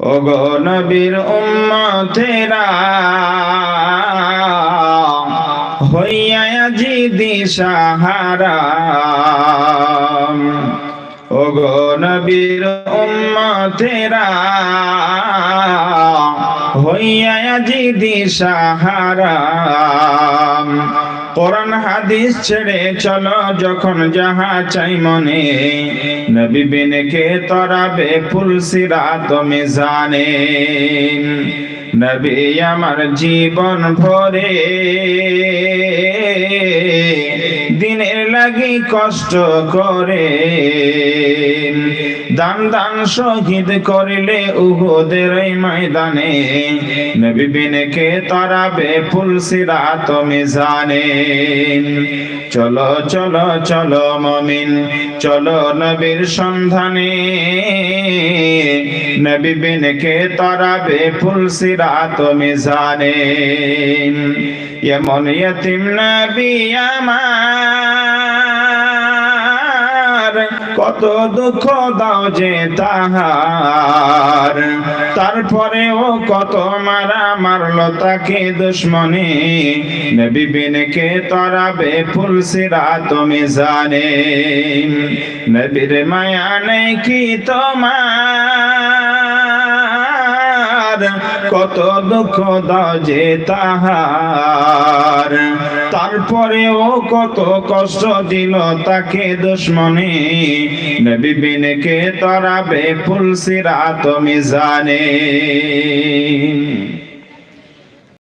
ও গো নবীর উম্মতেরা হইয়া আজি দিশাহারা ও গো নবীর উম্মতেরা হইয়া আজি দিশাহারা কোরআন হাদিস ছেড়ে চলো, যখন যাহা চাই মনে। নবী বিনকে তরাবে ফুলসিরা তুমি জানে নবী আমার জীবন ভরে। দিনের লাগি কষ্ট করে। দান দান শহীদ করিলে উহুদের ময়দানে। নবী বিনকে তরাবে ফুলসিরা তুমি জানে চলো চলো চলো মমিন, চলো নবীর সন্ধানে। নবী বিনকে তরাবে ফুলসিরা তুমি জানে এমন ইয়তিম নবী আমার কত দুঃখ দাও যে তাহার। তারপরেও কত মারা মারলো তাকে দুশ্মনে। নবী বিনকে তরাবে ফুলসিরা তুমি জানে। নবীর মায়া নেই কি তোমার? কত দুঃখ দাও যে তাহার। তারপরেও কত কষ্ট দিল তাকে দুশ্মনে। নবী বিনকে ফুলসিরা তুমি জানে